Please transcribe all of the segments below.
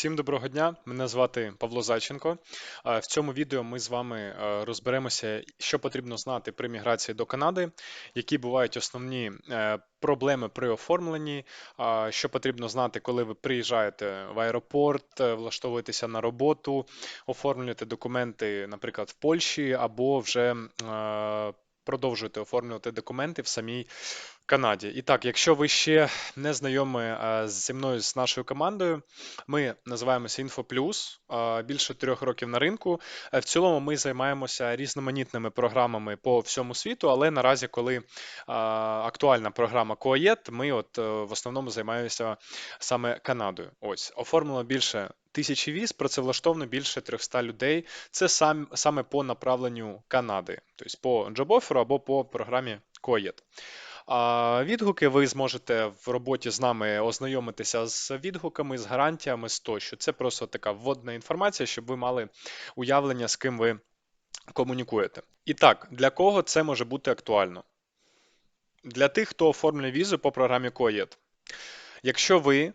Всім доброго дня! Мене звати Павло Зайченко. Е, В цьому відео ми з вами е, розберемося, що потрібно знати при міграції до Канади, які бувають основні е, проблеми при оформленні, що потрібно знати, коли ви приїжджаєте в аеропорт, влаштовуєтеся на роботу, оформлюєте документи, наприклад, в Польщі, або вже продовжуєте оформлювати документи в самій Канаді. І так, якщо ви ще не знайомі е, зі мною з нашою командою, ми називаємося InfoPlus, е, більше трьох років на ринку. Е, В цілому ми займаємося різноманітними програмами по всьому світу, але наразі, коли актуальна програма COAET, ми от в основному займаємося саме Канадою. Ось оформлено більше. Тисячі віз працевлаштовано більше 300 людей. Це сам, саме по направленню Канади, тобто по джобоферу або по програмі COAET. Відгуки ви зможете в роботі з нами ознайомитися з відгуками, з гарантіями з тощо. Це просто така вводна інформація, щоб ви мали уявлення, з ким ви комунікуєте. І так, для кого це може бути актуально? Для тих, хто оформлює візу по програмі COAET. Якщо ви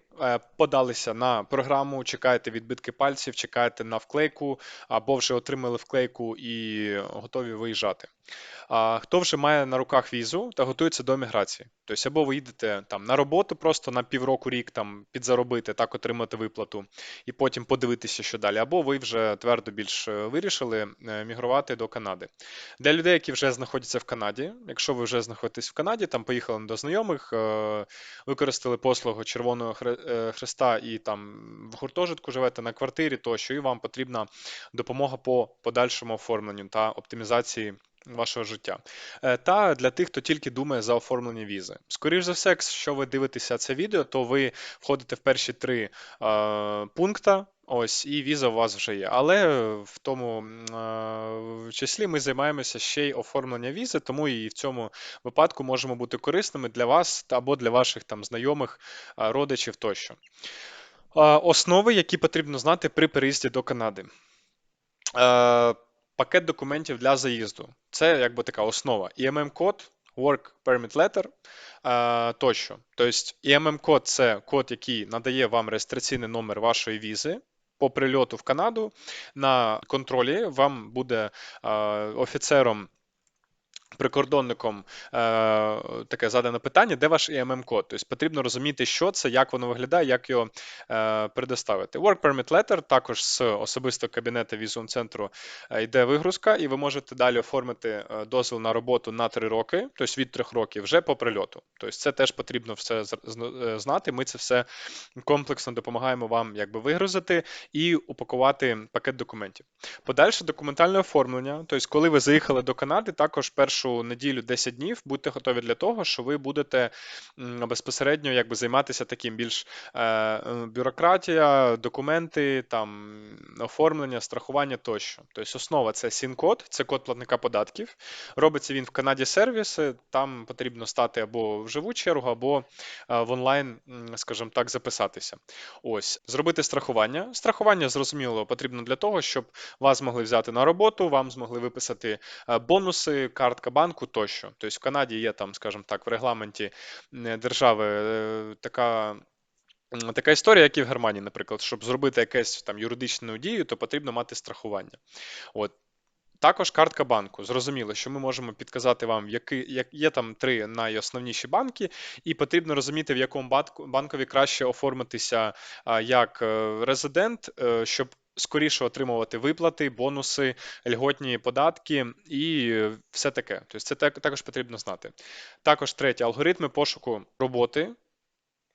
подалися на програму, чекаєте відбитки пальців, чекаєте на вклейку, або вже отримали вклейку і готові виїжджати. А хто вже має на руках візу та готується до міграції? Тобто, або ви їдете там на роботу просто на півроку рік там підзаробити, так отримати виплату, і потім подивитися, що далі, або ви вже твердо більш е, вирішили е, мігрувати до Канади. Для людей, які вже знаходяться в Канаді, якщо ви вже знаходитесь в Канаді, там поїхали до знайомих, е, використали послугу Червоного Е, Хреста і там в гуртожитку живете на квартирі, тощо, і вам потрібна допомога по подальшому оформленню та оптимізації вашого життя. Е, Та для тих, хто тільки думає за оформлення візи. Скоріше за все, якщо ви дивитеся це відео, то ви входите в перші три е, пункта. Ось, і віза у вас вже є. Але в тому е, числі ми займаємося ще й оформленням візи, тому і в цьому випадку можемо бути корисними для вас або для ваших там знайомих, е, родичів тощо. Е, Основи, які потрібно знати при переїзді до Канади. Е, Пакет документів для заїзду. Це якби така основа. EMM-код, Work Permit Letter тощо. Тобто EMM-код це код, який надає вам реєстраційний номер вашої візи. По прильоту в Канаду на контролі вам буде офіцером. Прикордонником е, таке задане питання, де ваш EMM-код? Тобто потрібно розуміти, що це, як воно виглядає, як його е, предоставити. Work Permit Letter також з особистого кабінету візового центру е, йде вигрузка, і ви можете далі оформити е, дозвіл на роботу на 3 роки, тобто від 3 років, вже по прильоту. Тобто це теж потрібно все е, знати. Ми це все комплексно допомагаємо вам якби вигрузити і упакувати пакет документів. Подальше документальне оформлення. Тобто, коли ви заїхали до Канади, також першу неділю 10 днів будьте готові для того, що ви будете безпосередньо якби займатися таким більш е, е, бюрократія, документи, там оформлення, страхування тощо. Тобто основа це СІН-код, це код платника податків. Робиться він в Канаді сервіси. Там потрібно стати або в живу чергу, або е, в онлайн, скажімо так, записатися. Ось, зробити страхування. Страхування, зрозуміло, потрібно для того, щоб вас змогли взяти на роботу, вам змогли виписати бонуси, картка банку тощо. Тобто в Канаді є там, скажімо так, в регламенті держави е, така. Така історія, як і в Германії, наприклад, щоб зробити якесь там юридичну дію, то потрібно мати страхування. От. Також картка банку. Зрозуміло, що ми можемо підказати вам, які, як є там три найосновніші банки, і потрібно розуміти, в якому банку, банкові краще оформитися як е, резидент, е, щоб скоріше отримувати виплати, бонуси, льготні податки і е, все таке. Тобто це також потрібно знати. Також третє алгоритми пошуку роботи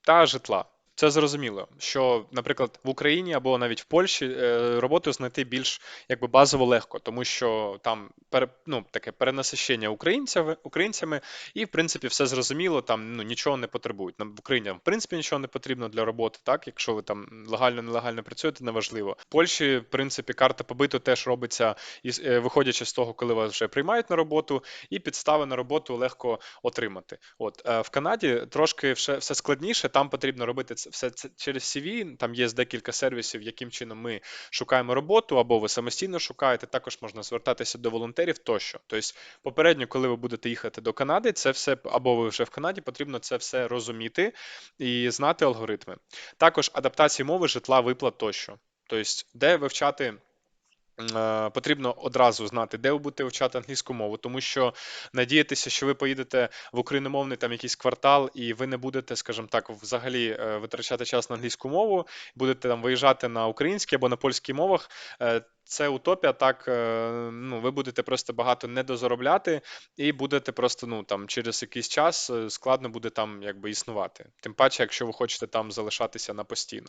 та житла. Це зрозуміло, що, наприклад, в Україні або навіть в Польщі е, роботу знайти більш якби базово легко, тому що там пере, ну, таке перенасищення українцями, українцями, і в принципі все зрозуміло, там ну, нічого не потребують. Нам в Україні в принципі нічого не потрібно для роботи, так якщо ви там легально нелегально працюєте, неважливо. В Польщі, в принципі, карта побиту теж робиться із е, виходячи з того, коли вас вже приймають на роботу, і підстави на роботу легко отримати. От е, в Канаді трошки все, все складніше, там потрібно робити це все це через CV, там є декілька сервісів, яким чином ми шукаємо роботу, або ви самостійно шукаєте. Також можна звертатися до волонтерів тощо. Тобто, попередньо, коли ви будете їхати до Канади, це все або ви вже в Канаді, потрібно це все розуміти і знати алгоритми. Також адаптації мови, житла, виплат тощо. Тобто, де вивчати. Е, потрібно одразу знати, де ви будете вивчати англійську мову, тому що надіятися, що ви поїдете в україномовний там якийсь квартал, і ви не будете, скажімо так, взагалі е, витрачати час на англійську мову, будете там виїжджати на українській або на польській мовах. Е, це утопія, так ну ви будете просто багато недозаробляти, і будете просто ну там через якийсь час складно буде там якби існувати. Тим паче, якщо ви хочете там залишатися на постійно.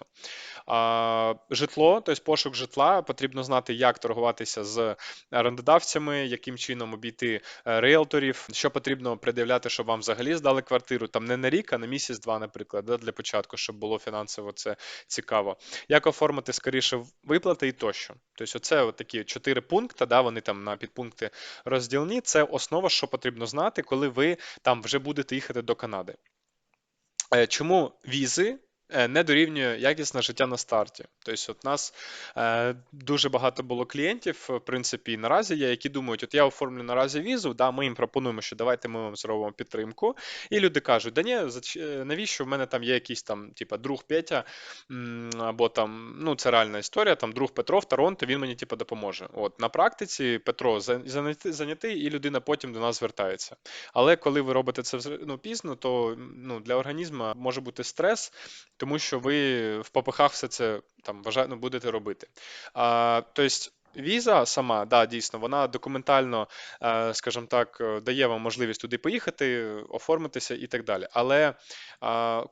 А, Житло, тобто пошук житла, потрібно знати, як торгуватися з орендодавцями, яким чином обійти е, риелторів, що потрібно придивляти, щоб вам взагалі здали квартиру, там не на рік, а на місяць-два, наприклад, да, для початку, щоб було фінансово це цікаво. Як оформити скоріше виплати і тощо. Тобто, оце такі чотири пункти, да, вони там на підпункти розділені. Це основа, що потрібно знати, коли ви там вже будете їхати до Канади. Е, чому візи не дорівнює якісне життя на старті. Тобто, от нас е, дуже багато було клієнтів, в принципі, наразі є, які думають, от я оформлю наразі візу, да, ми їм пропонуємо, що давайте ми вам зробимо підтримку. І люди кажуть, да ні, е, навіщо в мене там є якийсь там, типа, друг Петя, або там, ну це реальна історія, там друг Петро в Торонто, він мені типа допоможе. От на практиці Петро занятий, і людина потім до нас звертається. Але коли ви робите це ну, пізно, то ну, для організму може бути стрес тому що ви в попихах все це там вважаю, ну, будете робити. А, Тобто. Віза сама, да, дійсно, вона документально, е, скажімо так, е, дає вам можливість туди поїхати, оформитися і так далі. Але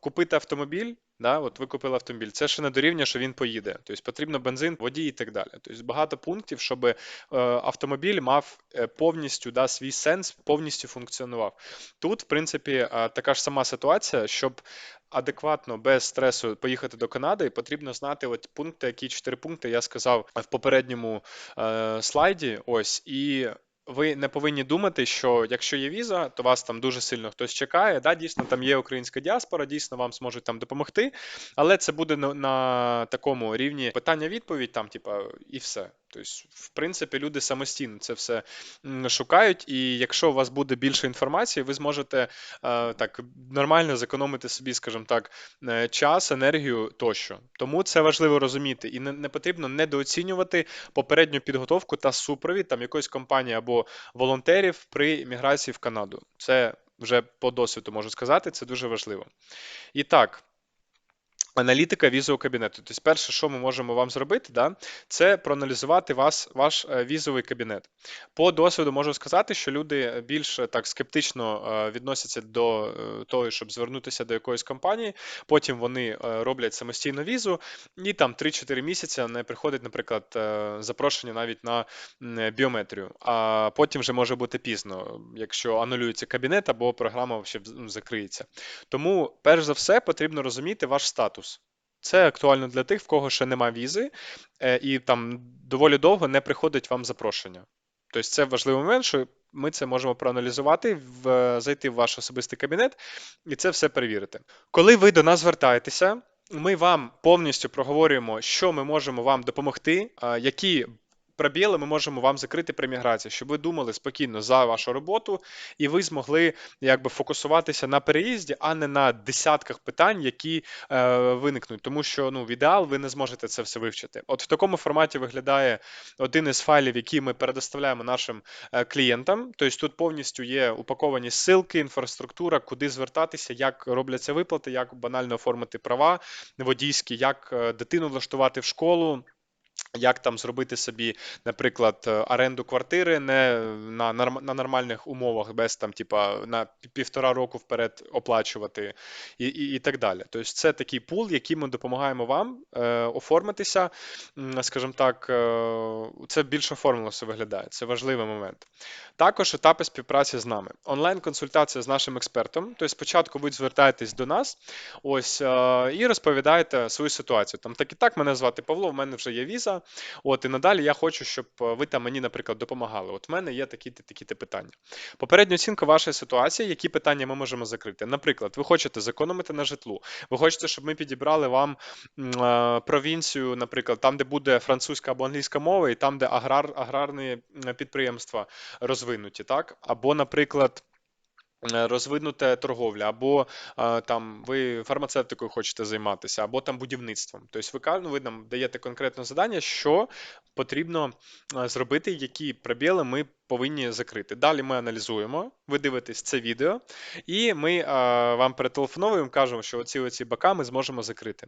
купити автомобіль Да, От ви купили автомобіль, це ще не дорівнює, що він поїде. Тобто потрібно бензин, водій і так далі. Тобто багато пунктів, щоб е, автомобіль мав е, повністю да, свій сенс, повністю функціонував. Тут, в принципі, е, така ж сама ситуація, щоб адекватно, без стресу поїхати до Канади, потрібно знати от пункти, які чотири пункти я сказав в попередньому е, слайді. Ось і ви не повинні думати, що якщо є віза, то вас там дуже сильно хтось чекає. Да, Дійсно, там є українська діаспора, дійсно вам зможуть там допомогти, але це буде на, на такому рівні питання-відповідь, там, типа, і все. Тобто, в принципі, люди самостійно це все шукають, і якщо у вас буде більше інформації, ви зможете е, так нормально зекономити собі, скажімо так, е, час, енергію тощо. Тому це важливо розуміти, і не, потрібно недооцінювати попередню підготовку та супровід там якоїсь компанії або волонтерів при міграції в Канаду. Це вже по досвіду можу сказати, це дуже важливо. І так. Аналітика візового кабінету. Тобто, перше, що ми можемо вам зробити, да, це проаналізувати вас, ваш е, візовий кабінет. По досвіду можу сказати, що люди більш е, так скептично е, відносяться до того, щоб звернутися до якоїсь компанії. Потім вони роблять самостійну візу, і там 3-4 місяці не приходить, наприклад, запрошення навіть на біометрію. А потім вже може бути пізно, якщо анулюється кабінет або програма ще закриється. Тому, перш за все, потрібно розуміти ваш статус. Це актуально для тих, в кого ще нема візи, е, і там доволі довго не приходить вам запрошення. Тобто це важливий момент, що ми це можемо проаналізувати, в, зайти в ваш особистий кабінет і це все перевірити. Коли ви до нас звертаєтеся, ми вам повністю проговорюємо, що ми можемо вам допомогти, які пробіли ми можемо вам закрити при міграції, щоб ви думали спокійно за вашу роботу, і ви змогли якби фокусуватися на переїзді, а не на десятках питань, які е, виникнуть. Тому що ну, в ідеал ви не зможете це все вивчити. От в такому форматі виглядає один із файлів, які ми передоставляємо нашим е, клієнтам. Тобто тут повністю є упаковані ссылки, інфраструктура, куди звертатися, як робляться виплати, як банально оформити права водійські, як е, дитину влаштувати в школу. Як там зробити собі, наприклад, е, оренду квартири не на на нормальних умовах, без там, типа, на півтора року вперед оплачувати і і, і так далі. Тобто це такий пул, який ми допомагаємо вам е, оформитися. Скажімо так, е, це більш оформлено все виглядає. Це важливий момент. Також етапи співпраці з нами. Онлайн-консультація з нашим експертом. Тобто, спочатку ви звертаєтесь до нас ось е, і розповідаєте свою ситуацію. Там так і так, мене звати Павло, в мене вже є віза. От і надалі я хочу, щоб е, ви там мені, наприклад, допомагали. От в мене є такі-то такі-то питання. Попередня оцінка вашої ситуації, які питання ми можемо закрити. Наприклад, ви хочете зекономити на житлу, ви хочете, щоб ми підібрали вам е, провінцію, наприклад, там, де буде французька або англійська мова, і там, де аграр, аграрні підприємства розвинуті, так? Або, наприклад. Е, Розвинута торговля, або е, там ви фармацевтикою хочете займатися, або там будівництвом. Тобто ви ну, ви нам даєте конкретне завдання, що потрібно е, зробити, які пробіли ми повинні закрити. Далі ми аналізуємо, ви дивитесь це відео, і ми вам перетелефоновуємо, кажемо, що оці оці бока ми зможемо закрити.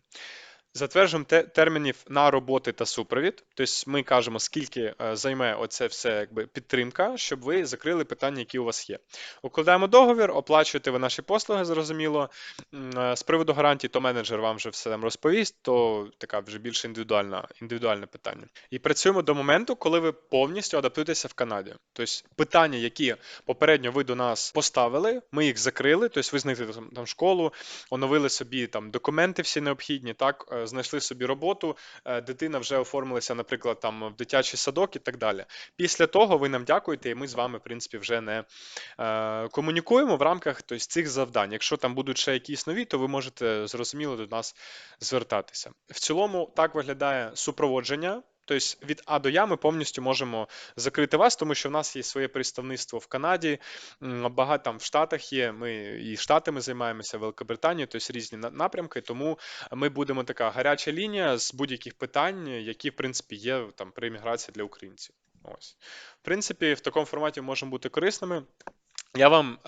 Затверджуємо те- термінів на роботи та супровід. Тобто ми кажемо, скільки е, займе оце все якби підтримка, щоб ви закрили питання, які у вас є. Укладаємо договір, оплачуєте ви наші послуги, зрозуміло. Е, З приводу гарантій, то менеджер вам вже все там розповість, то така вже більш індивідуальна, індивідуальне питання. І працюємо до моменту, коли ви повністю адаптуєтеся в Канаді. Тобто питання, які попередньо ви до нас поставили, ми їх закрили, тобто ви знайшли там, там школу, оновили собі там документи всі необхідні, так, е, знайшли собі роботу, е, дитина вже оформилася, наприклад, там в дитячий садок і так далі. Після того ви нам дякуєте, і ми з вами, в принципі, вже не е, комунікуємо в рамках тобто, цих завдань. Якщо там будуть ще якісь нові, то ви можете зрозуміло до нас звертатися. В цілому так виглядає супроводження. Тобто від А до Я ми повністю можемо закрити вас, тому що в нас є своє представництво в Канаді, багато там в Штатах є. Ми і Штатами займаємося, Великобританією, тобто різні напрямки. Тому ми будемо така гаряча лінія з будь-яких питань, які в принципі є там при міграції для українців. Ось, в принципі, в такому форматі можемо бути корисними. Я вам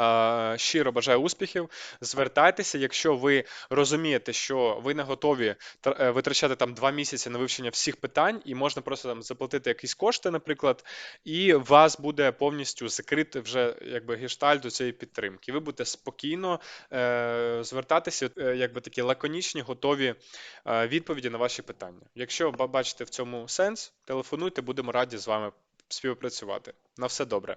е, щиро бажаю успіхів. Звертайтеся, якщо ви розумієте, що ви не готові е, витрачати там два місяці на вивчення всіх питань, і можна просто там заплатити якісь кошти, наприклад, і вас буде повністю закрити вже якби гештальт до цієї підтримки. Ви будете спокійно е, звертатися, е, якби такі лаконічні, готові е, відповіді на ваші питання. Якщо ба- бачите в цьому сенс, телефонуйте, будемо раді з вами співпрацювати. На все добре.